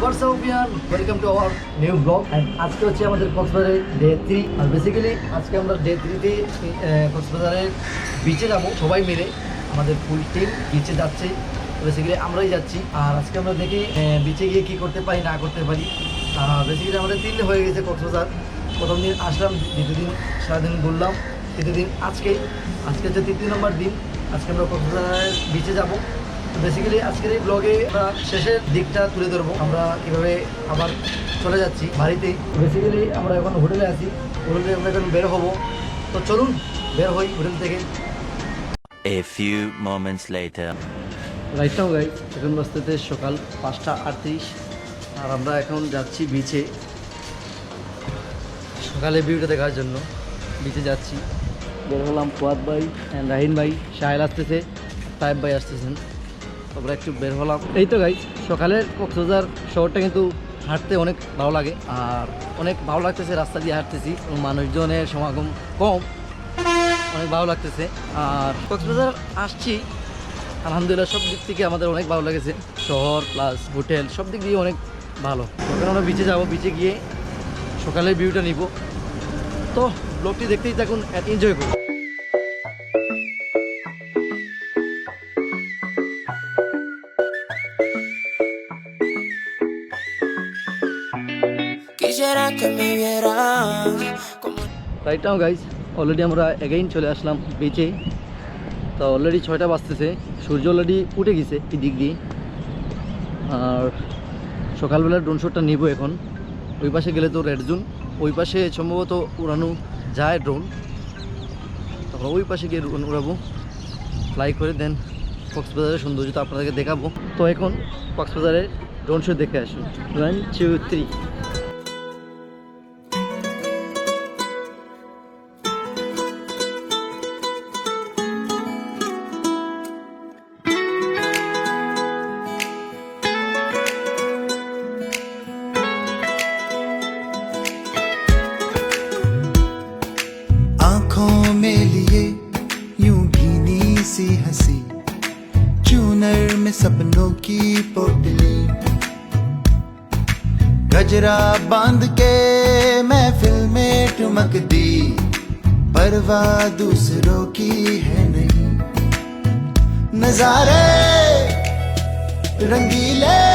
WhatsApp year welcome to our new blog আজকে হচ্ছে আমাদের কক্সবাজারের ডে থ্রি আর বেসিক্যালি আজকে আমরা ডে থ্রিতে কক্সবাজারের বিচে যাব, সবাই মিলে। আমাদের ফুল টিম বিচে যাচ্ছে। বেসিক্যালি আমরাই যাচ্ছি। আর আজকে আমরা দেখি বিচে গিয়ে কী করতে পারি, না করতে পারি। বেসিক্যালি আমাদের তিন হয়ে গেছে কক্সবাজার। প্রথম দিন আসলাম, দ্বিতীয় দিন সারাদিন ঘুরলাম। তৃতীয় দিন আজকে। আজকে হচ্ছে তৃতীয় নম্বর দিন। আজকে আমরা কক্সবাজারের বিচে যাব। বেসিক্যালি আজকের এই ব্লগে আমরা শেষের দিকটা তুলে ধরবো। আমরা কীভাবে আবার চলে যাচ্ছি বাড়িতে। বেসিক্যালি আমরা এখন হোটেলে আছি। হোটেলে আমরা এখন বের হব। তো চলুন বের হই হোটেল থেকে। A few moments later. Right now guy এখন বাজতেতে সকাল পাঁচটা আটত্রিশ। আর আমরা এখন যাচ্ছি বিচে সকালে ভিউটা দেখার জন্য বিচে যাচ্ছি। বের হলাম ফুয়াদ ভাই রাহিন ভাই। সাহেল আসতেছে তাইব ভাই আসতেছেন। তারপরে একটু বের হলাম। এই তো গাই সকালের কক্সবাজার শহরটা কিন্তু হাঁটতে অনেক ভালো লাগে, আর অনেক ভালো লাগতেছে, রাস্তা দিয়ে হাঁটতেছি মানুষজনের সমাগম কম, অনেক ভালো লাগতেছে। আর কক্সবাজার আসছি, আলহামদুলিল্লাহ সব দিক থেকে আমাদের অনেক ভালো লেগেছে, শহর প্লাস হোটেল সব দিক দিয়ে অনেক ভালো। ওখানে আমরা বিচে যাব বিচে গিয়ে সকালের ভিউটা নিব। তো ব্লগটি দেখতেই থাকুন এনজয় করুন। Quisiera right now guys already আমরা এগেইন চলে আসলাম বিচে। তো অলরেডি ছয়টা বাজতেছে, সূর্য অলরেডি উঠে গেছে এই দিক দিয়ে। আর সকালবেলা ড্রোন শটটা নিব এখন। ওই পাশে গেলে তো রেড জোন ওই পাশে সম্ভবত উড়ানো যায় ড্রোন তারপর ওই পাশে গিয়ে ড্রোন উড়াবো। ফ্লাই করে দেন কক্সবাজারের সৌন্দর্যতা আপনাদেরকে দেখাবো। তো এখন কক্সবাজারের ড্রোন শো দেখে আসুন। ওয়ান টু থ্রি में सपनों की पोटली। गजरा बाँध के महफिल में टुमक दी। परवाह दूसरों की है नहीं। नजारे रंगीले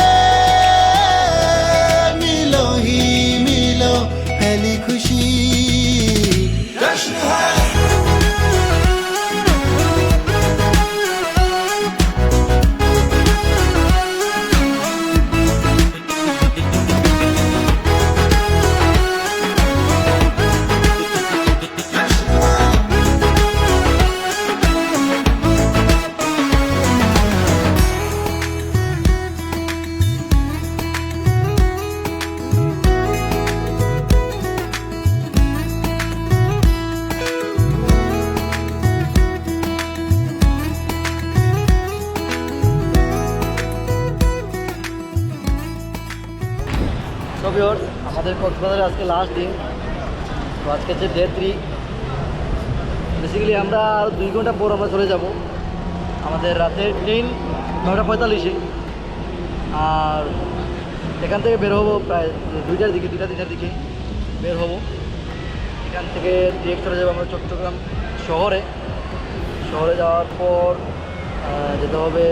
ভিউয়ার্স আমাদের কক্সবাজারে আজকে লাস্ট দিন। তো আজকে হচ্ছে ডে থ্রি বেসিক্যালি আমরা আর দুই ঘণ্টা পর আমরা চলে যাব। আমাদের রাতের ট্রেন নয়টা পঁয়তাল্লিশে। আর এখান থেকে বের হব প্রায় দুইটার দিকে, দুইটা, তিনটার দিকে বের হব। এখান থেকে ডিরেক্ট চলে যাব আমরা চট্টগ্রাম শহরে। শহরে যাওয়ার পর যেতে হবে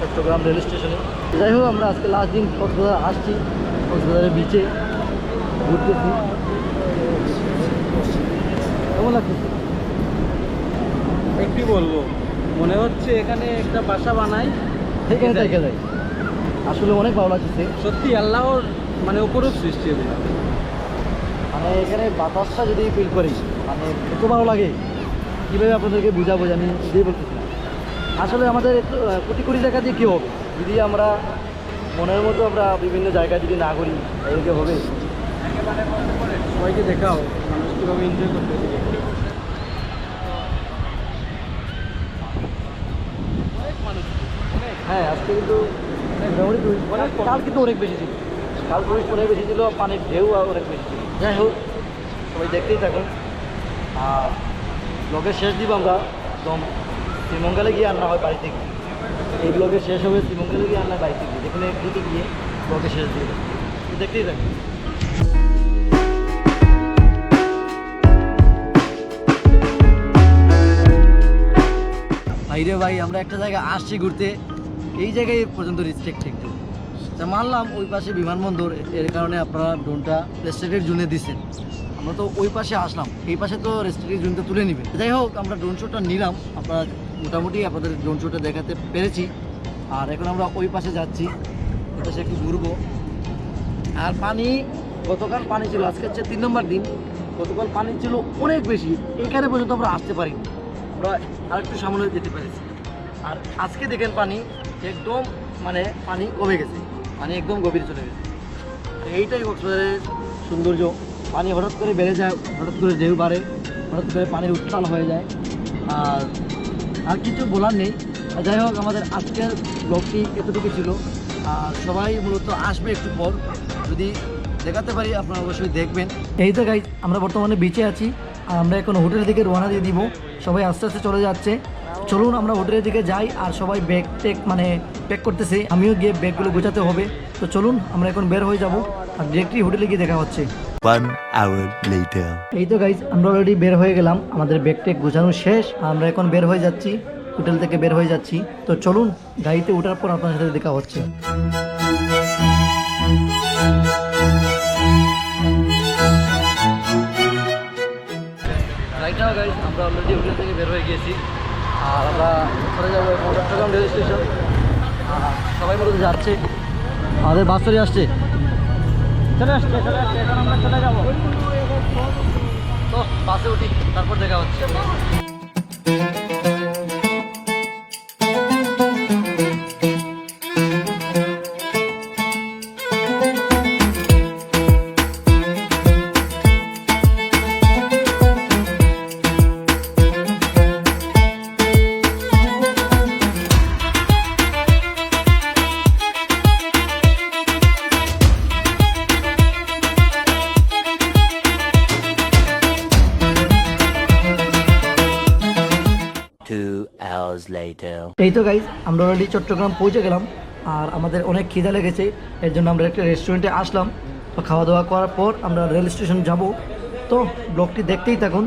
চট্টগ্রাম রেল স্টেশনে। যাই হোক, আমরা আজকে লাস্ট দিন কক্সবাজার আসছি। কক্সবাজারের বিচে ঘুরতেছি। কেমন লাগতেছে একটি বলব। মনে হচ্ছে এখানে একটা বাসা বানাই। এখানে থেকে যায় আসলে অনেক ভালো লাগতেছে সত্যি আল্লাহর মানে অপরূপ সৃষ্টি এগুলো। মানে এখানে বাতাসটা যদি ফিল করি মানে এত ভালো লাগে। কীভাবে আপনাদেরকে বুঝাবো আমি নিজেই বলতেছি আসলে আমাদের একটু, কোটি কোটি টাকা দিয়ে কী হবে? যদি আমরা মনের মতো আমরা বিভিন্ন জায়গায় যদি না করি এদিকে হবে? সবাইকে দেখাও মানুষ কীভাবে এনজয় করতে হ্যাঁ আজকে কিন্তু মোটামুটি কাল কিন্তু অনেক বেশি ছিল। কাল টুরিস্ট অনেক বেশি ছিল পানির ঢেউ আর অনেক বেশি ছিল। যাই হোক সবাই দেখতেই থাকুন। আর ব্লগের শেষ দিব আমরা একদম শ্রীমঙ্গলে গিয়ে আনা হয় বাড়ি থেকে এই শেষ হবে, শ্রীমঙ্গলে গিয়ে বাড়ি যেখানে গিয়ে শেষ দিয়ে দেখতেই থাকি ভাইরে ভাই, আমরা একটা জায়গায় আসছি ঘুরতে। এই জায়গায় পর্যন্ত রিস্ট্রিক্ট একটু তা মানলাম ওই পাশে বিমানবন্দর, এর কারণে আপনারা ড্রোনটা রেস্ট্রিক্টেড জোনে দিচ্ছেন। আমরা তো ওই পাশে আসলাম। এই পাশে তো রেস্ট্রিক্টেড জোনটা তুলে নেবে যাই হোক, আমরা ড্রোন শোটা নিলাম। আপনারা মোটামুটি আপনাদের ড্রোন শোটা দেখাতে পেরেছি। আর এখন আমরা ওই পাশে যাচ্ছি, ওই পাশে একটু ঘুরবো। আর পানি, গতকাল পানি ছিল, আজকে হচ্ছে তিন নম্বর দিন। গতকাল পানি ছিল অনেক বেশি, এখানে পর্যন্ত আমরা আসতে পারি আমরা আরেকটু সামনে যেতে পেরেছি। আর আজকে দেখেন পানি, একদম মানে পানি কমে গেছে। পানি একদম গভীর চলে গেছে। এইটাই কক্সবাজারের সৌন্দর্য। পানি হঠাৎ করে বেড়ে যায়, হঠাৎ করে ঢেউ বাড়ে, হঠাৎ করে পানির উত্তাল হয়ে যায়। আর আর কিছু বলার নেই। যাই হোক, আমাদের আজকের ব্লগটি এতটুকু ছিল। আর সবাই মূলত আসবে একটু পর। যদি দেখাতে পারি, আপনারা অবশ্যই দেখবেন। এই তো গাইজ আমরা বর্তমানে বিচে আছি। আর আমরা এখন হোটেলের দিকে রওনা দিয়ে দিব। সবাই আস্তে আস্তে চলে যাচ্ছে। চলুন, আমরা হোটেলের দিকে যাই আর সবাই ব্যাগ টেক মানে প্যাক করতেছে। আমিও গিয়ে ব্যাগগুলো গোছাতে হবে। তো চলুন, আমরা এখন বের হয়ে যাব। আর ডিরেক্টলি হোটেলে গিয়ে দেখা হচ্ছে। One hour later. এই তো গাইজ আমরা অলরেডি বের হয়ে গেলাম। আমাদের ব্যাগ টেক গোছানো শেষ। আমরা এখন বের হয়ে যাচ্ছি। হোটেল থেকে বের হয়ে যাচ্ছি। তো চলুন গাড়িতে ওঠার পর আপনার সাথে দেখা হচ্ছে। আমরা অলরেডি হোটেল থেকে বের হয়ে গিয়েছি। আর আমরা চলে যাব চট্টগ্রাম রেল স্টেশন সবাই মূলত যাচ্ছে। আমাদের বাস চলে আসছে। চলে আসছে চলে আসছে এখন আমরা চলে যাব। তো বাসে উঠি তারপর দেখা হচ্ছে। Later. এই তো গাইজ আমরা অলরেডি চট্টগ্রাম পৌঁছে গেলাম, আর আমাদের অনেক খিদা লেগেছে, এর জন্য আমরা একটা রেস্টুরেন্টে আসলাম। তো খাওয়া দাওয়া করার পর আমরা রেল স্টেশন যাব। তো ব্লগটি দেখতেই থাকুন।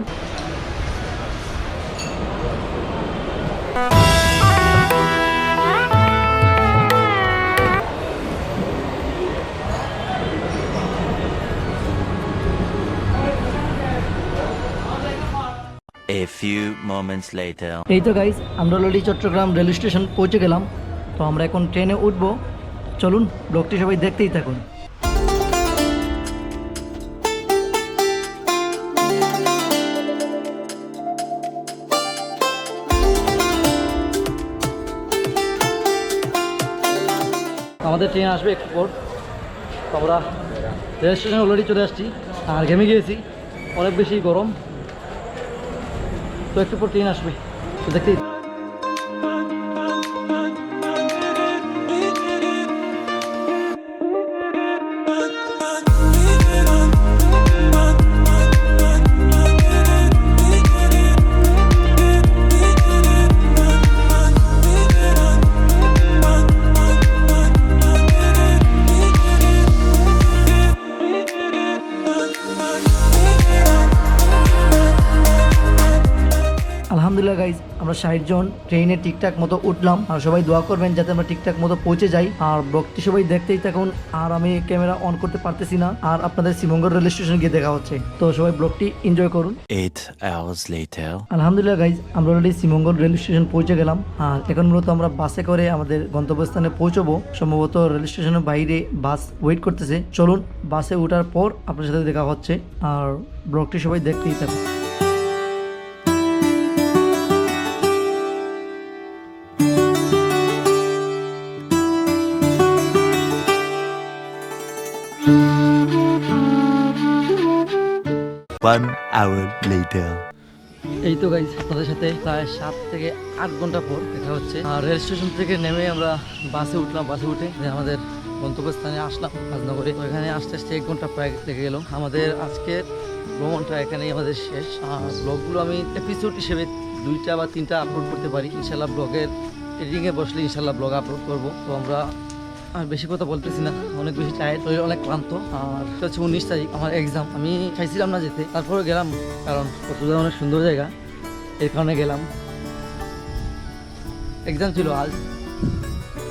Few moments later. এই তো গাইজ আমরা অলরেডি চট্টগ্রাম রেল স্টেশন পৌঁছে গেলাম। তো আমরা এখন ট্রেনে উঠবো। চলুন ব্লগটি সবাই দেখতেই থাকুন। আমাদের ট্রেন আসবে একটু পর। আমরা রেল স্টেশনে অলরেডি চলে আসছি। আর ঘেমে গিয়েছি। অনেক বেশি গরম। তো একটু পর ট্রেন আসবে। তো আমরা ষাট জন ট্রেনে ঠিকঠাক মতো উঠলাম। আর সবাই দোয়া করবেন যাতে আমরা ঠিকঠাক মতো পৌঁছে যাই। আর ব্লগটি সবাই দেখতেই থাকুন। আর আমি ক্যামেরা অন করতে পারতেছি না। আর আপনাদের শ্রীমঙ্গল রেল স্টেশন গিয়ে দেখা হচ্ছে। তো সবাই ব্লগটি এনজয় করুন। আলহামদুলিল্লাহ গাইজ আমরা অলরেডি শ্রীমঙ্গল রেল স্টেশন পৌঁছে গেলাম। আর এখন মূলত আমরা বাসে করে আমাদের গন্তব্যস্থানে পৌঁছবো। সম্ভবত রেল স্টেশনের বাইরে বাস ওয়েট করতেছে। চলুন বাসে ওঠার পর আপনার সাথে দেখা হচ্ছে। আর ব্লগটি সবাই দেখতেই থাকুন। One hour later. এই তো গাইজ আপনাদের সাথে প্রায় সাত থেকে আট ঘণ্টা পর দেখা হচ্ছে। আর রেল স্টেশন থেকে নেমে আমরা বাসে উঠলাম, বাসে উঠে আমাদের গন্তব্যস্থানে আসলাম রাজনগরে। তো এখানে আস্তে আস্তে এক ঘণ্টা প্রায় লেগে গেল। আমাদের আজকের ভ্রমণটা এখানেই আমাদের শেষ। আর ব্লগগুলো আমি এপিসোড হিসেবে দুইটা বা তিনটা আপলোড করতে পারি। ইনশাল্লাহ ব্লগের এডিটিংয়ে বসলে ইনশাল্লাহ ব্লগ আপলোড করব। তো আমরা আর বেশি কথা বলতেছি না, অনেক বেশি টায়ার্ড শরীর অনেক ক্লান্ত। আর হচ্ছে উনিশ তারিখ, আমার এক্সাম আমি চাইছিলাম না যেতে তারপরে গেলাম, কারণ কক্সবাজার অনেক সুন্দর জায়গা এর কারণে গেলাম। এক্সাম ছিল আজ।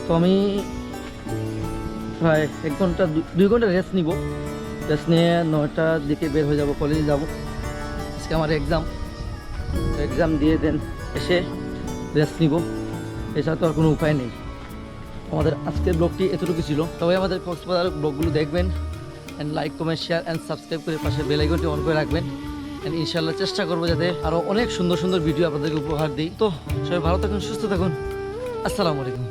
তো আমি প্রায় এক ঘণ্টা দুই ঘণ্টা রেস্ট নিব। রেস্ট নিয়ে নয়টার দিকে বের হয়ে যাব কলেজে যাব। আজকে আমার এক্সাম এক্সাম দিয়ে দেন, এসে রেস্ট নিব। এছাড়া তো আর কোনো উপায় নেই। আমাদের আজকের ব্লগটি এতটুকু ছিল। তবে আমাদের কক্সবাজার ব্লগগুলো দেখবেন and like comment share and subscribe করে পাশে বেলাইকনটি অন করে রাখবেন। অ্যান্ড ইনশাল্লাহ চেষ্টা করব যাতে আরও অনেক সুন্দর সুন্দর ভিডিও আপনাদেরকে উপহার দিই। তো সবাই ভালো থাকুন, সুস্থ থাকুন। আসসালামু আলাইকুম।